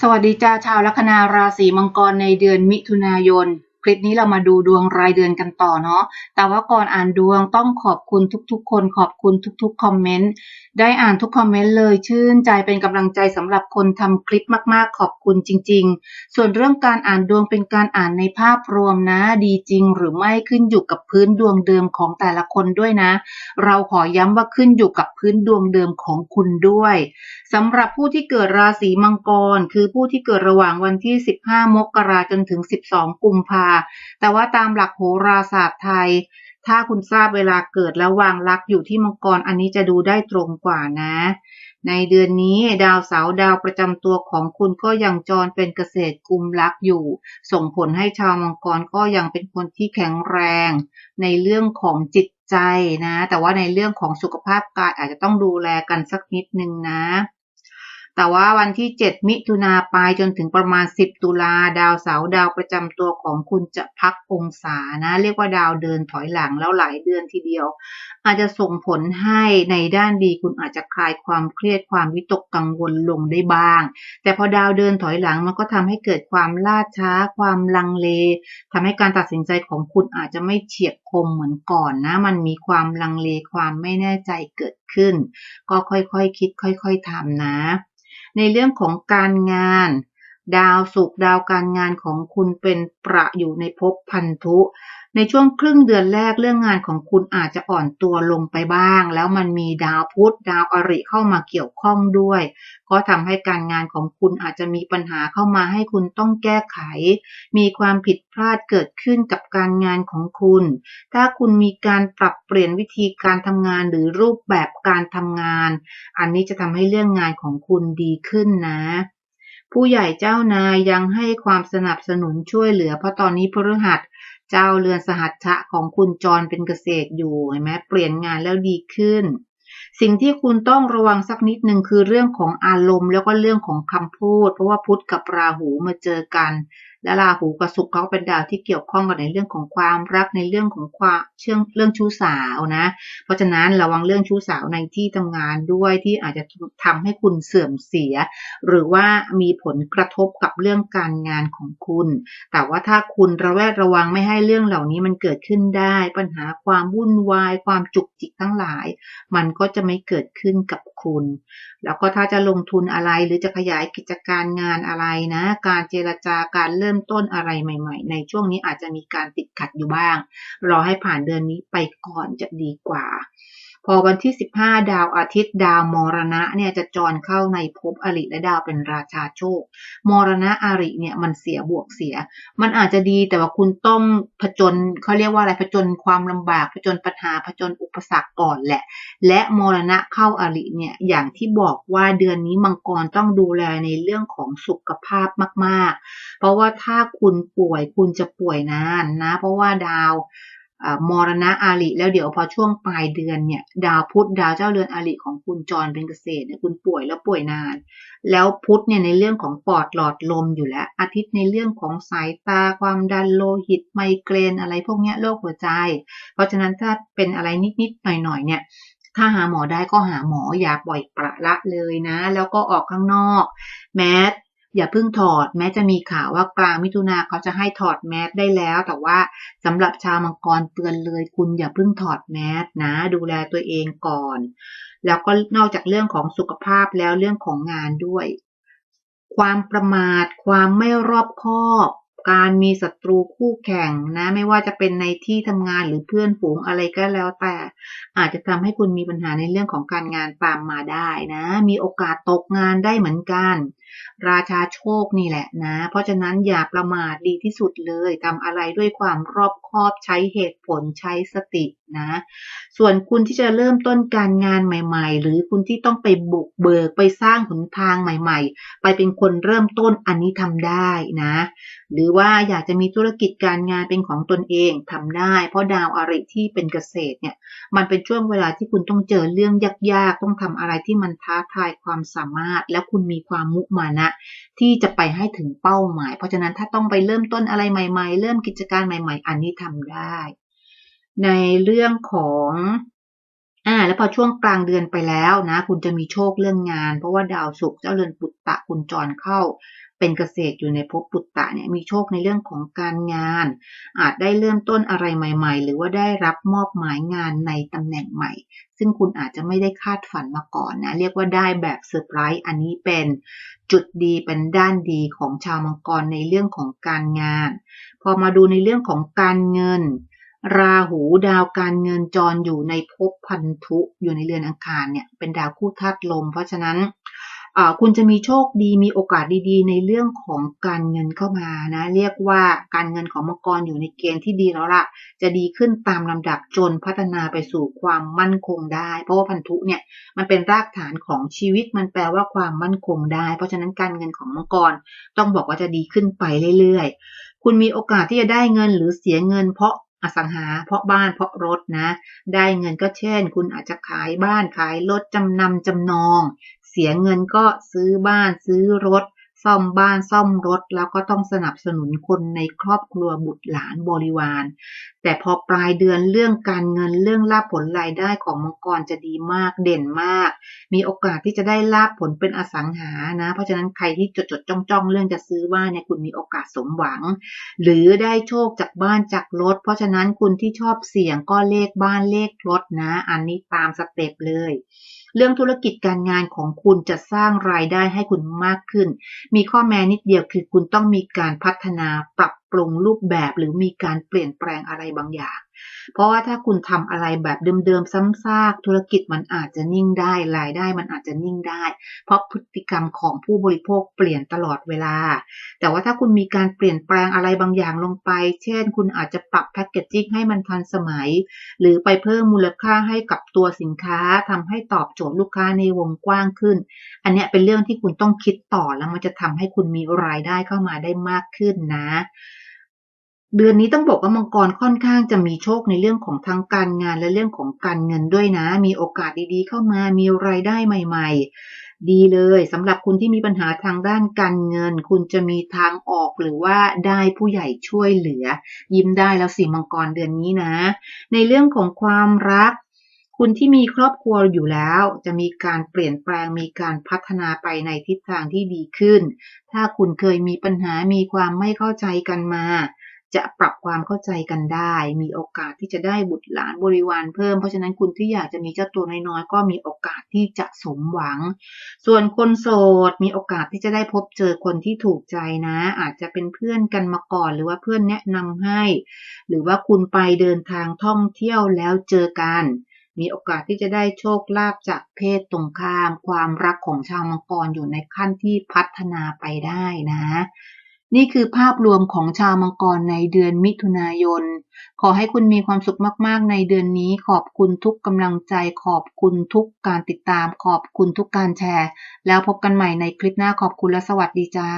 สวัสดีจ้าชาวลัคนาราศีมังกรในเดือนมิถุนายน คลิปนี้เรามาดูดวงรายเดือนกันต่อเนาะ แต่ว่าก่อนอ่านดวงต้องขอบคุณทุกๆ คนขอบคุณทุกๆ คอมเมนต์ ได้อ่านทุกคอมเมนต์เลยชื่นใจเป็นกำลังใจสำหรับคนทำคลิปมากๆ ขอบคุณจริง ๆ ส่วนเรื่องการอ่านดวงเป็นการอ่านในภาพรวมนะ ดีจริงหรือไม่ขึ้นอยู่กับพื้นดวงเดิมของแต่ละคนด้วยนะ เราขอย้ำว่าขึ้นอยู่กับพื้นดวงเดิมของคุณด้วยสำหรับผู้ที่เกิดราศีมังกร คือผู้ที่เกิดระหว่างวันที่ 15 มกราจนถึง 12 กุมภาแต่ว่าตามหลักโหราศาสตร์ไทย ถ้าคุณทราบเวลาเกิดแล้ววางลักอยู่ที่มังกรอันนี้จะดูได้ตรงกว่านะ ในเดือนนี้ดาวเสาดาวประจำตัวของคุณก็ยังจรเป็นเกษตรกุมลักอยู่ ส่งผลให้ชาวมังกรก็ยังเป็นคนที่แข็งแรง ในเรื่องของจิตใจนะ แต่ว่าในเรื่องของสุขภาพกายอาจจะต้องดูแลกันสักนิดนึงนะ แต่ว่าวันที่ 7 มิถุนาไปจนถึงประมาณ 10 ตุลาดาวเสาร์ดาวประจำตัวของคุณจะพักองศานะ เรียกว่าดาวเดินถอยหลังแล้วหลายเดือนทีเดียว อาจจะส่งผลให้ในด้านดีคุณอาจจะคลายความเครียดความวิตกกังวลลงได้บ้าง แต่พอดาวเดินถอยหลังมันก็ทำให้เกิดความล่าช้า ความลังเลทำให้การตัดสินใจของคุณอาจจะไม่เฉียบคมเหมือนก่อนนะ มันมีความลังเลความไม่แน่ใจเกิดขึ้น ก็ค่อยๆคคิด ค่อย ๆทำนะ ในเรื่องของการงาน ดาวศุกดาวการงานของคุณเป็นประอยู่ในภพพันธุ ในช่วงครึ่งเดือนแรกเรื่องงานของคุณอาจจะอ่อนตัวลงไปบ้าง แล้วมันมีดาวพุธดาวอริเข้ามาเกี่ยวข้องด้วย ก็ทำให้การงานของคุณอาจจะมีปัญหาเข้ามาให้คุณต้องแก้ไข มีความผิดพลาดเกิดขึ้นกับการงานของคุณ ถ้าคุณมีการปรับเปลี่ยนวิธีการทำงานหรือรูปแบบการทำงาน อันนี้จะทำให้เรื่องงานของคุณดีขึ้นนะ ผู้ใหญ่เจ้านายยังให้ความสนับสนุนช่วยเหลือ เพราะตอนนี้พฤหัสเจ้าเรือนสหัชชะของคุณจรเป็นเกษตรอยู่เห็นไหมเปลี่ยนงานแล้วดีขึ้น สิ่งที่คุณต้องระวังสักนิดหนึ่งคือเรื่องของอารมณ์แล้วก็เรื่องของคำพูด เพราะว่าพุธกับราหูมาเจอกัน และราหูกับศุกร์เขาเป็นดาวที่เกี่ยวข้องกับในเรื่องของความรักในเรื่องของความเชื่องเรื่องชู้สาวนะ เพราะฉะนั้นระวังเรื่องชู้สาวในที่ทำงานด้วยที่อาจจะทำให้คุณเสื่อมเสีย หรือว่ามีผลกระทบกับเรื่องการงานของคุณ แต่ว่าถ้าคุณระแวดระวังไม่ให้เรื่องเหล่านี้มันเกิดขึ้นได้ ปัญหาความวุ่นวาย ความจุกจิกทั้งหลาย มันก็จะไม่เกิดขึ้นกับคุณ แล้วก็ถ้าจะลงทุนอะไรหรือจะขยายกิจการงานอะไรนะ การเจรจาการเริ่มต้นอะไรใหม่ ๆ ในช่วงนี้อาจจะมีการติดขัดอยู่บ้าง รอให้ผ่านเดือนนี้ไปก่อนจะดีกว่า พอวันที่ 15 ดาวอาทิตย์ดาวมรณะเนี่ยจะจรเข้าในภพอริและดาวเป็นราชาโชค มรณะอริเนี่ยมันเสียบวกเสีย มันอาจจะดีแต่ว่าคุณต้องผจญเขาเรียกว่าอะไรผจญความลำบากผจญปัญหาผจญอุปสรรคก่อนแหละ และมรณะเข้าอริเนี่ยอย่างที่บอกว่าเดือนนี้มังกรต้องดูแลในเรื่องของสุขภาพมาก ๆ เพราะว่าถ้าคุณป่วยคุณจะป่วยนานนะ เพราะว่าดาว มรณะอาริแล้วเดี๋ยวพอช่วงปลายเดือนเนี่ยดาวพุธดาวเจ้าเรือนอาริของคุณจรเป็นเกษตรเนี่ยคุณป่วยแล้วป่วยนาน แล้วพุธเนี่ยในเรื่องของปอดหลอดลมอยู่แล้ว อาทิตย์ในเรื่องของสายตาความดันโลหิตไมเกรนอะไรพวกนี้โรคหัวใจ เพราะฉะนั้นถ้าเป็นอะไรนิดๆหน่อยๆเนี่ยถ้าหาหมอได้ก็หาหมออย่าปล่อยประละเลยนะ แล้วก็ออกข้างนอก แมส อย่าเพิ่งถอดแม้จะมีข่าวว่ากลางมิถุนาเขาจะให้ถอดแมสได้แล้ว แต่ว่าสำหรับชาวมังกรเตือนเลยคุณอย่าเพิ่งถอดแมสนะ ดูแลตัวเองก่อน แล้วก็นอกจากเรื่องของสุขภาพแล้วเรื่องของงานด้วย ความประมาท ความไม่รอบคอบ การมีศัตรูคู่แข่งนะไม่ว่าจะเป็นในที่ทำงานหรือเพื่อนฝูงอะไรก็แล้วแต่ อาจจะทำให้คุณมีปัญหาในเรื่องของการงานตามมาได้นะ มีโอกาสตกงานได้เหมือนกัน ราชาโชคนี่แหละนะ เพราะฉะนั้นอย่าประมาทดีที่สุดเลยทำอะไรด้วยความรอบคอบใช้เหตุผลใช้สตินะ ส่วนคุณที่จะเริ่มต้นการงานใหม่ ๆ หรือคุณที่ต้องไปบุกเบิกไปสร้างหนทางใหม่ ๆ ไปเป็นคนเริ่มต้นอันนี้ทำได้นะ หรือว่าอยากจะมีธุรกิจการงานเป็นของตนเองทำได้ เพราะดาวอะไรที่เป็นเกษตรเนี่ยมันเป็นช่วงเวลาที่คุณต้องเจอเรื่องยากๆ ต้องทำอะไรที่มันท้าทายความสามารถ แล้วคุณมีความมุมานะ ที่จะไปให้ถึงเป้าหมาย เพราะฉะนั้นถ้าต้องไปเริ่มต้นอะไรใหม่ ๆ เริ่มกิจการใหม่ๆ อันนี้ทำได้ ในเรื่องของอ่าแล้วพอช่วงกลางเดือนไปแล้วนะ คุณจะมีโชคเรื่องงาน เพราะว่าดาวศุกร์เจ้าเรือนปุตตะคุณจรเข้า เป็นเกษตรอยู่ในภพปุตตะเนี่ยมีโชคในเรื่องของการงาน อาจได้เริ่มต้นอะไรใหม่ ๆ หรือว่าได้รับมอบหมายงานในตำแหน่งใหม่ ซึ่งคุณอาจจะไม่ได้คาดฝันมาก่อนนะเรียกว่าได้แบบเซอร์ไพรส์อันนี้เป็นจุดดีเป็นด้านดีของชาวมังกรในเรื่องของการงาน พอมาดูในเรื่องของการเงินราหูดาวการเงินจรอยู่ในภพพันธุอยู่ในเรือนอังคารเนี่ยเป็นดาวคู่ธาตุลม เพราะฉะนั้น คุณจะมีโชคดีมีโอกาสดีๆ ในเรื่องของการเงินเข้ามานะ เรียกว่าการเงินของมังกรอยู่ในเกณฑ์ที่ดีแล้วล่ะ จะดีขึ้นตามลำดับจนพัฒนาไปสู่ความมั่นคงได้ เพราะว่าพันธุเนี่ยมันเป็นรากฐานของชีวิตมันแปลว่าความมั่นคงได้ เพราะฉะนั้นการเงินของมังกรต้องบอกว่าจะดีขึ้นไปเรื่อยๆ คุณมีโอกาสที่จะได้เงินหรือเสียเงิน เพราะอสังหา เพราะบ้านเพราะรถนะ ได้เงินก็เช่น คุณอาจจะขายบ้านขายรถจำนำจำนอง เสียเงินก็ซื้อบ้านซื้อรถ ซ่อมบ้านซ่อมรถ แล้วก็ต้องสนับสนุนคนในครอบครัวบุตรหลานบริวาร แต่พอปลายเดือนเรื่องการเงินเรื่องลาภผลรายได้ของมังกรจะดีมากเด่นมาก มีโอกาสที่จะได้ลาภผลเป็นอสังหานะ เพราะฉะนั้นใครที่จดจดจ้องจ้องเรื่องจะซื้อบ้านเนี่ยคุณมีโอกาสสมหวัง หรือได้โชคจากบ้านจากรถ เพราะฉะนั้นคุณที่ชอบเสี่ยงก็เลขบ้านเลขรถนะ อันนี้ตามสเต็ปเลยเรื่องธุรกิจการงานของคุณจะสร้างรายได้ให้คุณมากขึ้น มีข้อแม้นิดเดียวคือคุณต้องมีการพัฒนาปรับ ปรุงรูปแบบหรือมีการเปลี่ยนแปลงอะไรบางอย่าง เพราะว่าถ้าคุณทำอะไรแบบเดิมๆซ้ำซากธุรกิจมันอาจจะนิ่งได้รายได้มันอาจจะนิ่งได้ เพราะพฤติกรรมของผู้บริโภคเปลี่ยนตลอดเวลา แต่ว่าถ้าคุณมีการเปลี่ยนแปลงอะไรบางอย่างลงไป เช่น คุณอาจจะปรับแพคเกจจิ้งให้มันทันสมัย หรือไปเพิ่มมูลค่าให้กับตัวสินค้าทำให้ตอบโจทย์ลูกค้าในวงกว้างขึ้น อันนี้เป็นเรื่องที่คุณต้องคิดต่อแล้วมันจะทำให้คุณมีรายได้เข้ามาได้มากขึ้นนะ เดือนนี้ต้องบอกว่ามังกรค่อนข้างจะมีโชคในเรื่องของทั้งการงานและเรื่องของการเงินด้วยนะ มีโอกาสดีๆเข้ามา มีรายได้ใหม่ ๆ ดีเลยสำหรับคุณที่มีปัญหาทางด้านการเงิน คุณจะมีทางออกหรือว่าได้ผู้ใหญ่ช่วยเหลือ ยิ้มได้แล้วสิมังกรเดือนนี้นะ ในเรื่องของความรักคุณที่มีครอบครัวอยู่แล้ว จะมีการเปลี่ยนแปลงมีการพัฒนาไปในทิศทางที่ดีขึ้น ถ้าคุณเคยมีปัญหามีความไม่เข้าใจกันมา จะปรับความเข้าใจกันได้ มีโอกาสที่จะได้บุตรหลานบริวารเพิ่ม เพราะฉะนั้นคุณที่อยากจะมีเจ้าตัวน้อยๆก็มีโอกาสที่จะสมหวัง ส่วนคนโสดมีโอกาสที่จะได้พบเจอคนที่ถูกใจนะ อาจจะเป็นเพื่อนกันมาก่อน หรือว่าเพื่อนแนะนำให้ หรือว่าคุณไปเดินทางท่องเที่ยวแล้วเจอกันมีโอกาสที่จะได้โชคลาภจากเพศตรงข้าม ความรักของชาวมังกรอยู่ในขั้นที่พัฒนาไปได้นะ นี่คือภาพรวมของชาวมังกรในเดือนมิถุนายน ขอให้คุณมีความสุขมาก ๆ ในเดือนนี้ ขอบคุณทุกกำลังใจ ขอบคุณทุกการติดตาม ขอบคุณทุกการแชร์ แล้วพบกันใหม่ในคลิปหน้าขอบคุณและสวัสดีจ้า